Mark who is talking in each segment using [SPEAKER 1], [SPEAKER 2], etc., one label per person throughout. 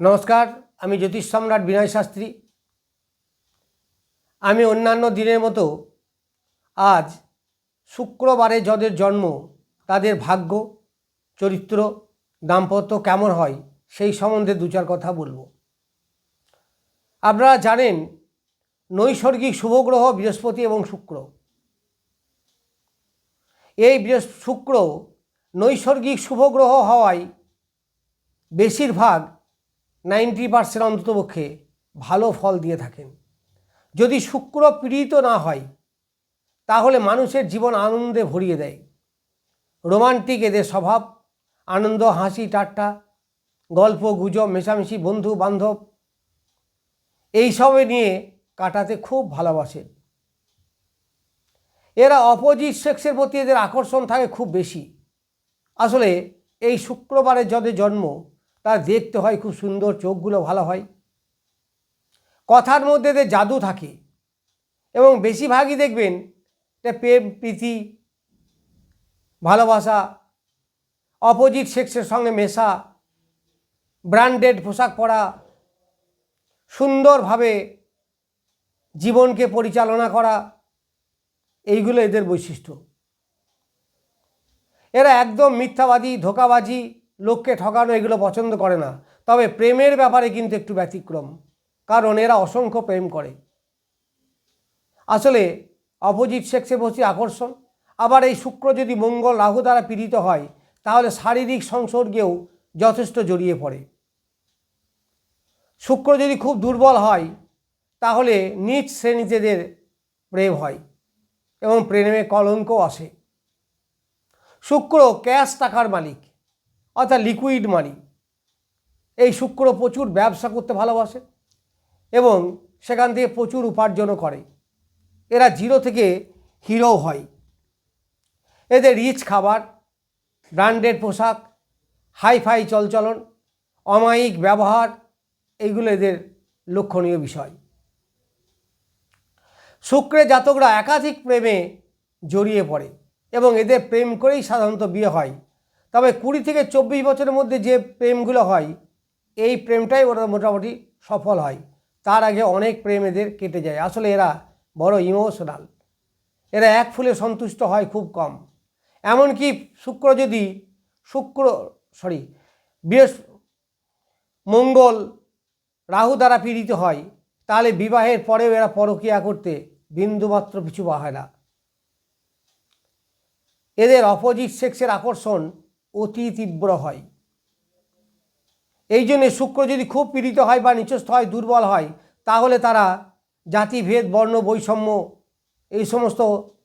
[SPEAKER 1] নমস্কার, আমি জ্যোতিষ সম্রাট বিনয় শাস্ত্রী। আমি অন্যান্য দিনের মতো আজ শুক্রবারে যাদের জন্ম, তাদের ভাগ্য, চরিত্র, দাম্পত্য কেমন হয়, সেই সম্বন্ধে দু চার কথা বলব। আপনারা জানেন, নৈসর্গিক শুভগ্রহ বৃহস্পতি এবং শুক্র। এই শুক্র নৈসর্গিক শুভগ্রহ হওয়ায় বেশিরভাগ নাইনটি পার্সেন্ট অন্ততপক্ষে ভালো ফল দিয়ে থাকেন। যদি শুক্র পীড়িত না হয়, তাহলে মানুষের জীবন আনন্দে ভরিয়ে দেয়। রোমান্টিক এদের স্বভাব, আনন্দ, হাসি, ঠাট্টা, গল্প, গুজব, মেশামেশি, বন্ধু, বান্ধব এইসবে নিয়ে কাটাতে খুব ভালোবাসে। এরা অপোজিট সেক্সের প্রতি এদের আকর্ষণ থাকে খুব বেশি। আসলে এই শুক্রবারে যাদের জন্ম তার দেখতে হয়, খুব সুন্দর চোখগুলো ভালো হয়। কথার মধ্যে যে জাদু থাকে, এবং বেশিরভাগই দেখবেন এটা প্রেম, প্রীতি, ভালোবাসা, অপোজিট সেক্সের সঙ্গে মেশা, ব্র্যান্ডেড পোশাক পরা, সুন্দরভাবে জীবনকে পরিচালনা করা, এইগুলো এদের বৈশিষ্ট্য। এরা একদম মিথ্যাবাদী, ধোকাবাজি লোককে ঠকানো এগুলো পছন্দ করে না। তবে প্রেমের ব্যাপারে কিন্তু একটু ব্যতিক্রম, কারণ এরা অসংখ্য প্রেম করে। আসলে অপোজিট সেক্সে বসে আকর্ষণ, আবার এই শুক্র যদি মঙ্গল রাহু দ্বারা পীড়িত হয়, তাহলে শারীরিক সংসর্গেও যথেষ্ট জড়িয়ে পড়ে। শুক্র যদি খুব দুর্বল হয়, তাহলে নিচ শ্রেণীতেদের প্রেম হয় এবং প্রেমে কলঙ্ক আসে। শুক্র ক্যাশ টাকার মালিক। অর্থাৎ লিকুইড মানি এই শুক্র প্রচুর ব্যবসা করতে ভালোবাসে এবং সেখান থেকে প্রচুর উপার্জনও করে। এরা জিরো থেকে হিরো হয়। এদের রিচ খাবার ব্র্যান্ডেড পোশাক হাইফাই চলচলন, অমায়িক ব্যবহার এইগুলো এদের লক্ষণীয় বিষয়। শুক্রে জাতকরা একাধিক প্রেমে জড়িয়ে পড়ে এবং এদের প্রেম করেই সাধারণত বিয়ে হয়। তবে কুড়ি থেকে চব্বিশ বছরের মধ্যে যে প্রেমগুলো হয়, এই প্রেমটাই ওরা মোটামুটি সফল হয়। তার আগে অনেক প্রেম এদের কেটে যায়। আসলে এরা বড় ইমোশনাল। এরা এক ফুলে সন্তুষ্ট হয় খুব কম। এমনকি শুক্র যদি, শুক্র সরি বৃহস্প, মঙ্গল, রাহু দ্বারা পীড়িত হয়, তাহলে বিবাহের পরেও এরা পরকিয়া করতে বিন্দুমাত্র পিছু হয় না। এদের অপোজিট সেক্সের আকর্ষণ অতি তীব্র হয়। এই জন্যে শুক্র যদি খুব পীড়িত হয় বা নিচস্থ হয়, দুর্বল হয়, তাহলে তারা জাতিভেদ বর্ণ, বৈষম্য এই সমস্ত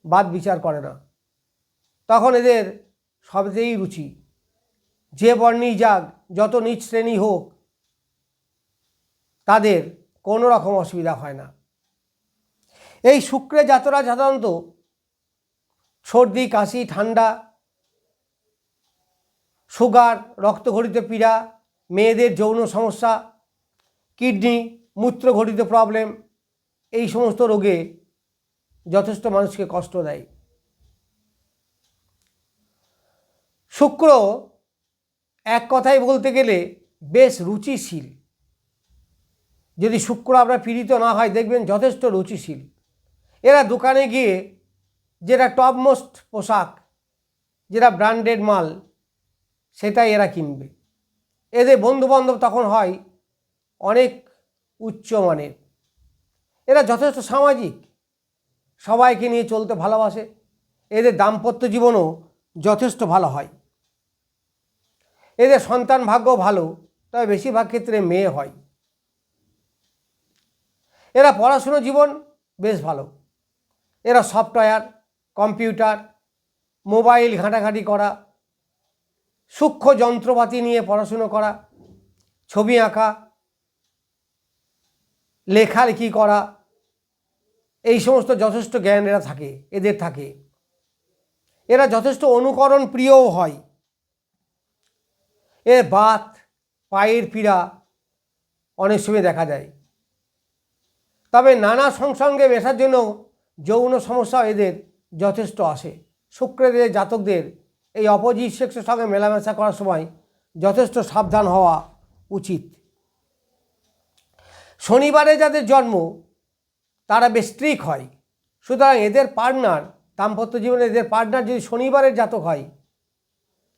[SPEAKER 1] বাদ বিচার করে না। তখন এদের সবতেই রুচি। যে বর্ণেই যাক, যত নিচ শ্রেণি হোক, তাদের কোনো রকম অসুবিধা হয় না। এই শুক্রে জাতরা সাধারণত সর্দি, কাশি, ঠান্ডা সুগার, রক্তঘটিত পীড়া, মেয়েদের যৌন সমস্যা, কিডনি, মূত্রঘটিত প্রবলেম এই সমস্ত রোগে যথেষ্ট মানুষকে কষ্ট দেয়। শুক্র এক কথায় বলতে গেলে বেশ রুচিশীল। যদি শুক্র আপনার পীড়িত না হয়, দেখবেন যথেষ্ট রুচিশীল। এরা দোকানে গিয়ে যেটা টপমোস্ট পোশাক, যেটা ব্র্যান্ডেড মাল সেটাই এরা কিনবে। এদের বন্ধুবান্ধব তখন হয় অনেক উচ্চমানের এরা যথেষ্ট সামাজিক, সবাইকে নিয়ে চলতে ভালোবাসে। এদের দাম্পত্য জীবনও যথেষ্ট ভালো হয়। এদের সন্তান ভাগ্য ভালো, তবে বেশিরভাগ ক্ষেত্রে মেয়ে হয়। এরা পড়াশুনো জীবন বেশ ভালো। এরা সফটওয়্যার, কম্পিউটার, মোবাইল ঘাঁটাঘাঁটি করা সূক্ষ্ম যন্ত্রপাতি নিয়ে পড়াশুনো করা, ছবি আঁকা, লেখালেখি করা, এই সমস্ত যথেষ্ট জ্ঞান এরা থাকে, এদের থাকে। এরা যথেষ্ট অনুকরণ প্রিয়ও হয়। এ বাত, পায়ের পীড়া অনেক সময় দেখা যায়। তবে নানা সংসঙ্গে মেশার জন্য যৌন সমস্যা এদের যথেষ্ট আসে। শুক্রেদের জাতকদের এই অপোজিট সেক্সের সঙ্গে মেলামেশা করার সময় যথেষ্ট সাবধান হওয়া উচিত। শনিবারে যাদের জন্ম, তারা বেশ স্ট্রিক হয়। সুতরাং এদের পার্টনার দাম্পত্য জীবনে এদের পার্টনার যদি শনিবারের জাতক হয়,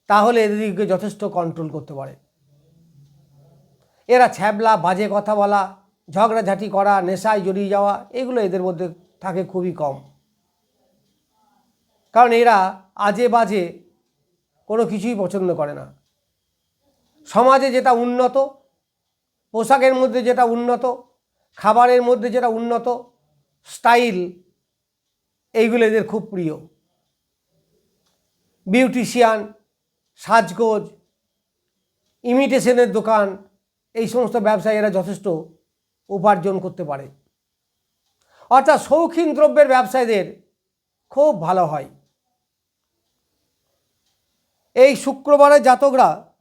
[SPEAKER 1] তাহলে এদেরকে যথেষ্ট কন্ট্রোল করতে পারে। এরা ছ্যাবলা, বাজে কথা বলা, ঝগড়াঝাটি করা, নেশায় জড়িয়ে যাওয়া, এগুলো এদের মধ্যে থাকে খুবই কম। কারণ এরা আজে বাজে কোনো কিছুই পছন্দ করে না। সমাজে যেটা উন্নত, পোশাকের মধ্যে যেটা উন্নত, খাবারের মধ্যে যেটা উন্নত, স্টাইল, এইগুলো এদের খুব প্রিয়। বিউটিশিয়ান, সাজগোজ, ইমিটেশনের দোকান, এই সমস্ত ব্যবসায় এরা যথেষ্ট উপার্জন করতে পারে। অর্থাৎ শৌখিন দ্রব্যের ব্যবসায়ীদের খুব ভালো হয়। এই শুক্রবারের জাতকরা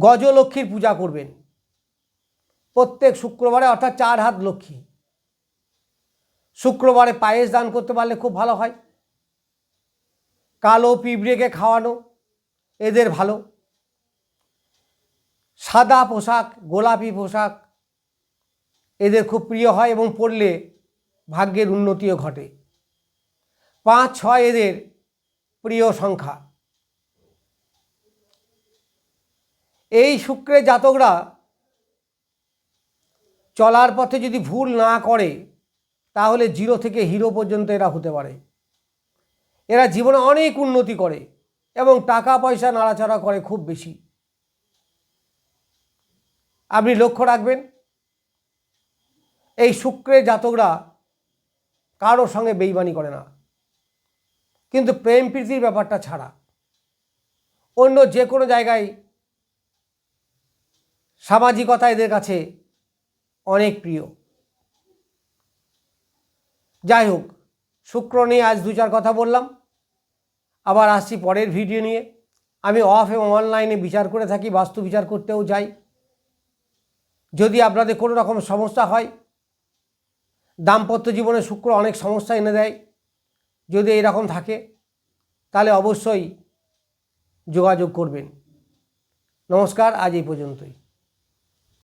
[SPEAKER 1] গজলক্ষ্মীর পূজা করবেন। প্রত্যেক শুক্রবারে অর্থাৎ চার হাত লক্ষ্মী। শুক্রবারে পায়েস দান করতে পারলে খুব ভালো হয়। কালো পিঁপড়েকে খাওয়ানো, এদের ভালো। সাদা পোশাক, গোলাপি পোশাক, এদের খুব প্রিয় হয় এবং পরলে ভাগ্যের উন্নতিও ঘটে। পাঁচ, ছয় এদের প্রিয় সংখ্যা। এই শুক্রের জাতকরা চলার পথে যদি ভুল না করে, তাহলে জিরো থেকে হিরো পর্যন্ত এরা হতে পারে। এরা জীবনে অনেক উন্নতি করে এবং টাকা পয়সা নাড়াচাড়া করে খুব বেশি। আপনি লক্ষ্য রাখবেন, এই শুক্রের জাতকরা কারোর সঙ্গে বেইমানি করে না। কিন্তু প্রেম প্রীতির ব্যাপারটা ছাড়া। অন্য যে কোনো জায়গায় সামাজিকতা এদের কাছে অনেক প্রিয়। যাই হোক, শুক্র নিয়ে আজ দু চার কথা বললাম। আবার আসছি পরের ভিডিও নিয়ে। আমি অফ এবং অনলাইনে বিচার করে থাকি, বাস্তু বিচার করতেও যাই। যদি আপনাদের কোনো রকম সমস্যা হয়, দাম্পত্য জীবনে শুক্র অনেক সমস্যা এনে দেয়। যদি এরকম থাকে তাহলে অবশ্যই যোগাযোগ করবেন। নমস্কার আজ এই পর্যন্তই।